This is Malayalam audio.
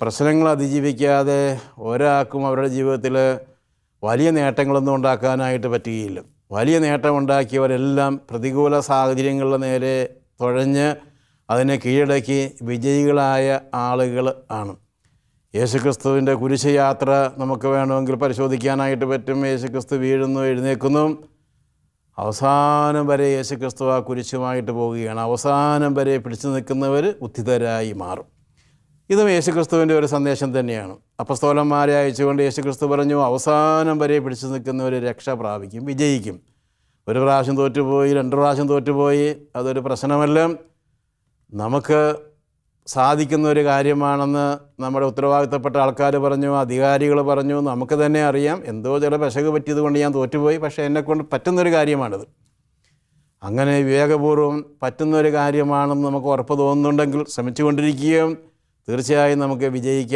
പ്രശ്നങ്ങൾ അതിജീവിക്കാതെ ഒരാൾക്കും അവരുടെ ജീവിതത്തിൽ വലിയ നേട്ടങ്ങളൊന്നും ഉണ്ടാക്കാനായിട്ട് പറ്റുകയില്ല. വലിയ നേട്ടമുണ്ടാക്കിയവരെല്ലാം പ്രതികൂല സാഹചര്യങ്ങളുടെ നേരെ തുഴഞ്ഞ് അതിനെ കീഴടക്കി വിജയികളായ ആളുകൾ ആണ്. യേശുക്രിസ്തുവിന്റെ കുരിശ് യാത്ര നമുക്ക് വേണമെങ്കിൽ പരിശോധിക്കാനായിട്ട് പറ്റും. യേശുക്രിസ്തു വീഴുന്നു എഴുന്നേക്കുന്നു അവസാനം വരെ യേശുക്രിസ്തു ആ കുരിശുമായിട്ട് പോവുകയാണ്. അവസാനം വരെ പിടിച്ചു നിൽക്കുന്നവർ ഉദ്ധിതരായി മാറും. ഇതും യേശുക്രിസ്തുവിന്റെ ഒരു സന്ദേശം തന്നെയാണ്. അപ്പസ്തോലന്മാരെ അയച്ചുകൊണ്ട് യേശുക്രിസ്തു പറഞ്ഞു അവസാനം വരെ പിടിച്ചു നിൽക്കുന്നവർ രക്ഷ പ്രാപിക്കും വിജയിക്കും. ഒരു പ്രാവശ്യം തോറ്റുപോയി രണ്ട് പ്രാവശ്യം തോറ്റുപോയി അതൊരു പ്രശ്നമല്ല. നമുക്ക് സാധിക്കുന്ന ഒരു കാര്യമാണെന്ന് നമ്മുടെ ഉത്തരവാദിത്തപ്പെട്ട ആൾക്കാർ പറഞ്ഞു അധികാരികൾ പറഞ്ഞു നമുക്ക് തന്നെ അറിയാം. എന്തോ ചില പെശക് പറ്റിയത് കൊണ്ട് ഞാൻ തോറ്റുപോയി പക്ഷേ എന്നെക്കൊണ്ട് പറ്റുന്നൊരു കാര്യമാണിത്. അങ്ങനെ വിവേകപൂർവം പറ്റുന്നൊരു കാര്യമാണെന്ന് നമുക്ക് ഉറപ്പ് തോന്നുന്നുണ്ടെങ്കിൽ ശ്രമിച്ചുകൊണ്ടിരിക്കുകയും തീർച്ചയായും നമുക്ക് വിജയിക്കാൻ